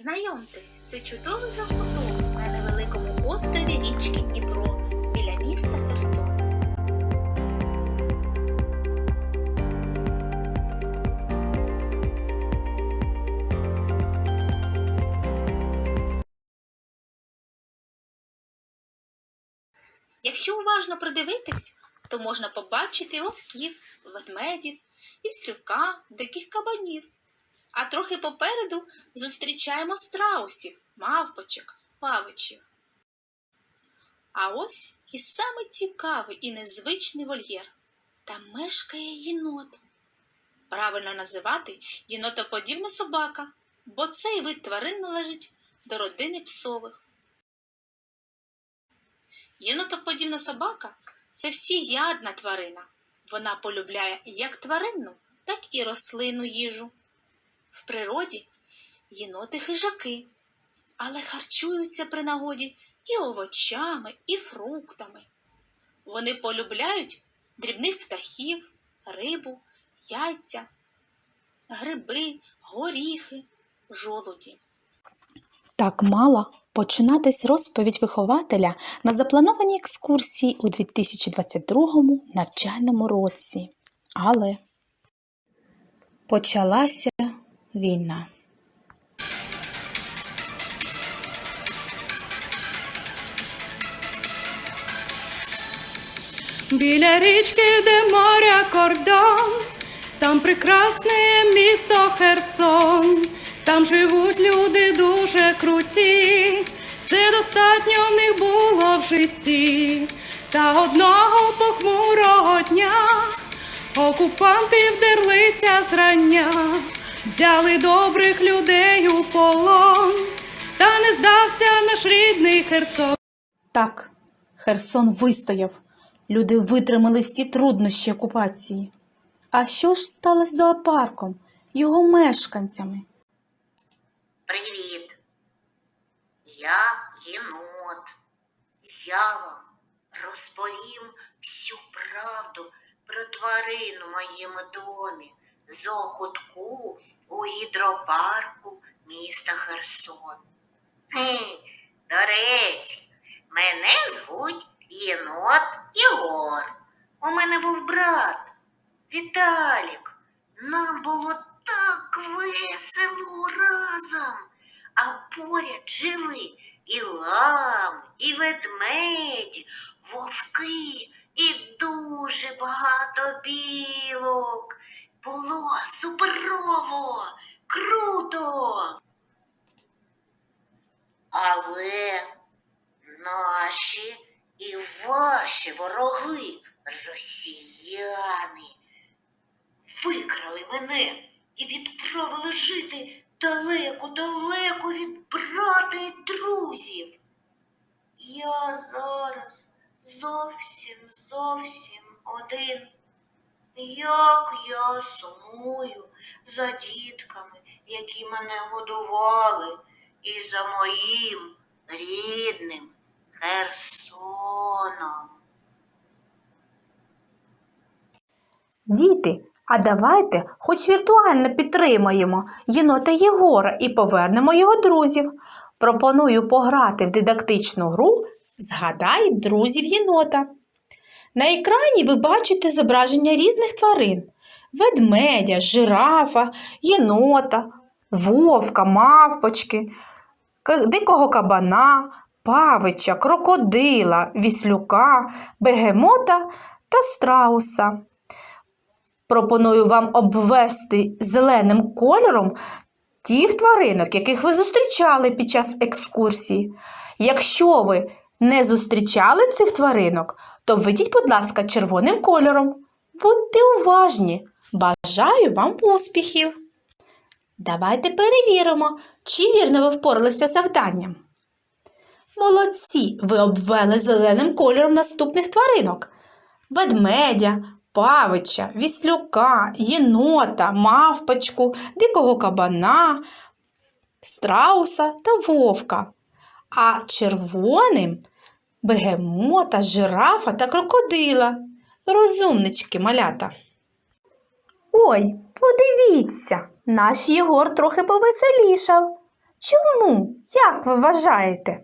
Знайомтесь, це чудовий закуток на невеликому острові річки Дніпро біля міста Херсон. Якщо уважно придивитись, то можна побачити вовків, ведмедів, віслюка, диких кабанів. А трохи попереду зустрічаємо страусів, мавпочок, павичів. А ось і саме цікавий і незвичний вольєр. Там мешкає єнот. Правильно називати єнотоподібна собака, бо цей вид тварин належить до родини псових. Єнотоподібна собака це всіядна тварина. Вона полюбляє як тваринну, так і рослинну їжу. В природі єноти хижаки, але харчуються при нагоді і овочами, і фруктами. Вони полюбляють дрібних птахів, рибу, яйця, гриби, горіхи, жолуді. Так мала починатись розповідь вихователя на запланованій екскурсії у 2022 навчальному році. Але почалася війна. Біля річки, де моря кордон, там прекрасне місто Херсон, там живуть люди дуже круті, все достатньо в них було в житті. Та одного похмурого дня окупанти вдерлися зрання, взяли добрих людей у полон, та не здався наш рідний Херсон. Так, Херсон вистояв. Люди витримали всі труднощі окупації. А що ж сталося з зоопарком, його мешканцями? Привіт. Я єнот. Я вам розповім всю правду про тварину в моєму домі, зоокутку у гідропарку міста Херсон. Хе, До речі, мене звуть єнот Ігор. У мене був брат Віталік. Нам було так весело разом. А поряд жили і лам, і ведмеді, вовки, і дуже багато білок. Було суперово, круто. Але наші і ваші вороги, росіяни, викрали мене і відправили жити далеко-далеко від брата і друзів. Я зараз зовсім зовсім один. Як я сумую за дітками, які мене годували, і за моїм рідним Херсоном. Діти, а давайте хоч віртуально підтримаємо єнота Єгора і повернемо його друзів. Пропоную пограти в дидактичну гру Згадай друзів єнота. На екрані ви бачите зображення різних тварин: ведмедя, жирафа, єнота, вовка, мавпочки, дикого кабана, павича, крокодила, віслюка, бегемота та страуса. Пропоную вам обвести зеленим кольором тих тваринок, яких ви зустрічали під час екскурсії. Якщо ви не зустрічали цих тваринок, то введіть, будь ласка, червоним кольором. Будьте уважні! Бажаю вам успіхів! Давайте перевіримо, чи вірно ви впоралися з завданням. Молодці! Ви обвели зеленим кольором наступних тваринок: ведмедя, павича, віслюка, єнота, мавпочку, дикого кабана, страуса та вовка. А червоним бегемота, жирафа та крокодила. Розумнички малята. Ой, подивіться, наш Єгор трохи повеселішав. Чому? Як ви вважаєте?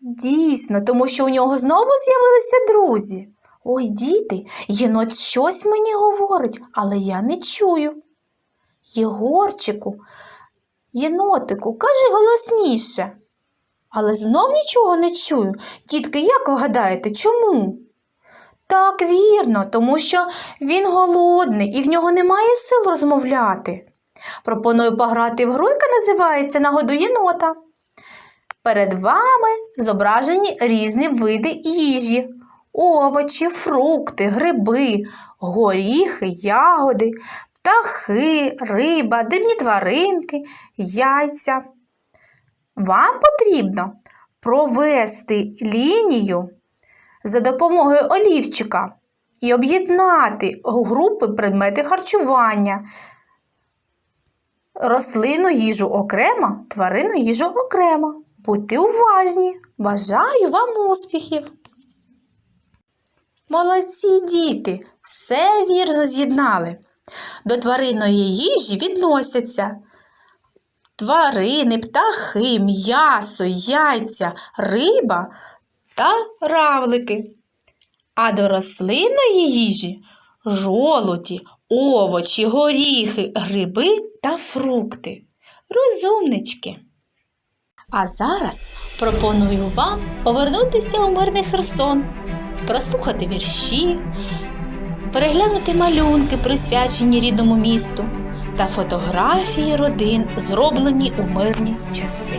Дійсно, тому що у нього знову з'явилися друзі. Ой, діти, єнот щось мені говорить, але я не чую. Єгорчику, єнотику, кажи голосніше. Але знов нічого не чую. Дітки, як ви гадаєте, чому? Так, вірно, тому що він голодний і в нього немає сил розмовляти. Пропоную пограти в гру, яка називається Нагоду єнота. Перед вами зображені різні види їжі: овочі, фрукти, гриби, горіхи, ягоди, птахи, риба, дивні тваринки, яйця. Вам потрібно провести лінію за допомогою олівчика і об'єднати групи предмети харчування. Рослинну їжу окремо, тваринну їжу окремо. Будьте уважні. Бажаю вам успіхів. Молодці діти, все вірно з'єднали. До тваринної їжі відносяться тварини, птахи, м'ясо, яйця, риба та равлики. А до рослинної їжі жолуді, овочі, горіхи, гриби та фрукти. Розумнички. А зараз пропоную вам повернутися у мирний Херсон, прослухати вірші, переглянути малюнки, присвячені рідному місту, та фотографії родин, зроблені у мирні часи.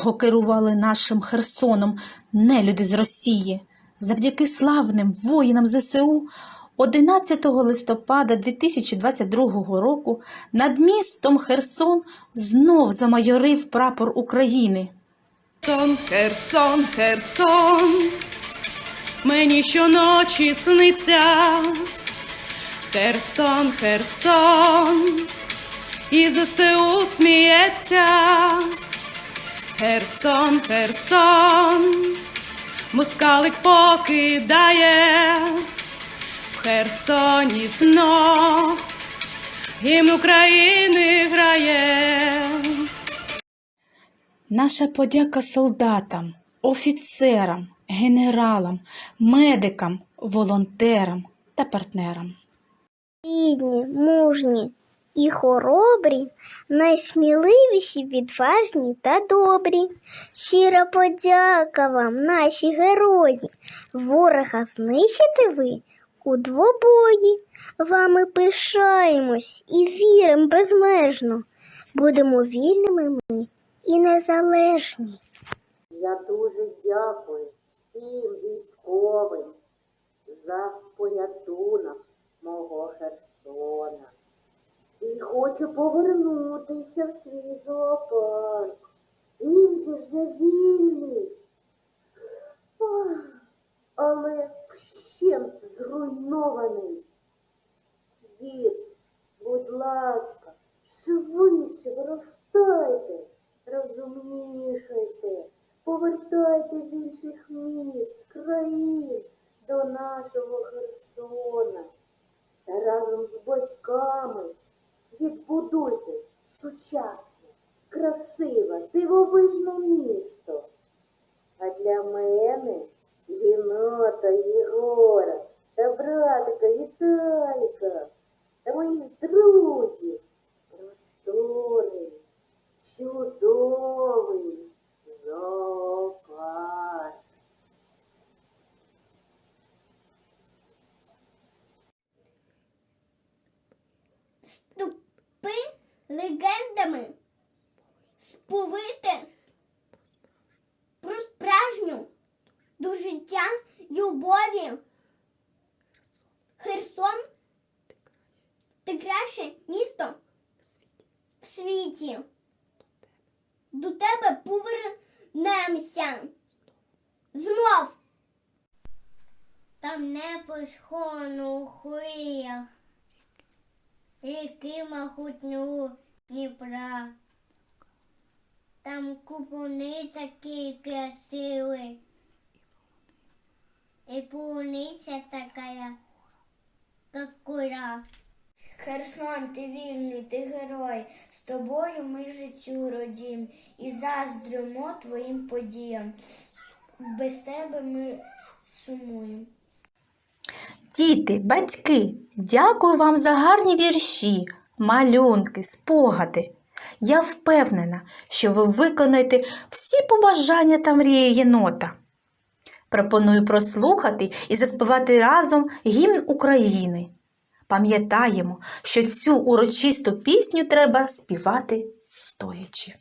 Недовго керували нашим Херсоном нелюди з Росії. Завдяки славним воїнам ЗСУ 11 листопада 2022 року над містом Херсон знов замайорив прапор України. Херсон, Херсон, Херсон, мені щоночі сниться. Херсон, Херсон, і ЗСУ сміється. Херсон, Херсон, москалик покидає, в Херсоні знов гімн України грає. Наша подяка солдатам, офіцерам, генералам, медикам, волонтерам та партнерам. Рідні, мужні і хоробрі, найсміливіші, відважні та добрі. Щира подяка вам, наші герої. Ворога знищите ви у двобої. Вами пишаємось і віримо безмежно. Будемо вільними ми і незалежні. Я дуже дякую всім військовим за порятунок мого Херсона. І хочу повернутися в свій зоопарк. Він же вже вільний. Ах, але вщент зруйнований. Дід, будь ласка, швидше виростайте, розумнішайте, повертайте з інших міст, країн до нашого Херсона та разом з батьками відбудуйте сучасне, красиве, дивовижне місто. А для мене єнота Єгора та братика Віталіка та моїх друзів просторий, чудовий зоопарк. Ступи легендами сповити про справжню до життя любові. Херсон ти краще місто в світі. До тебе повернемося. Знов. Там небо схону у хвилях, ріки могутнього Дніпра. Там купуни такі красиві. І полуниця така, як кура. Херсон, ти вільний, ти герой, з тобою ми життю родім і заздримо твоїм подіям. Без тебе ми сумуємо. Діти, батьки, дякую вам за гарні вірші, малюнки, спогади. Я впевнена, що ви виконаєте всі побажання та мрії єнота. Пропоную прослухати і заспівати разом гімн України. Пам'ятаємо, що цю урочисту пісню треба співати стоячи.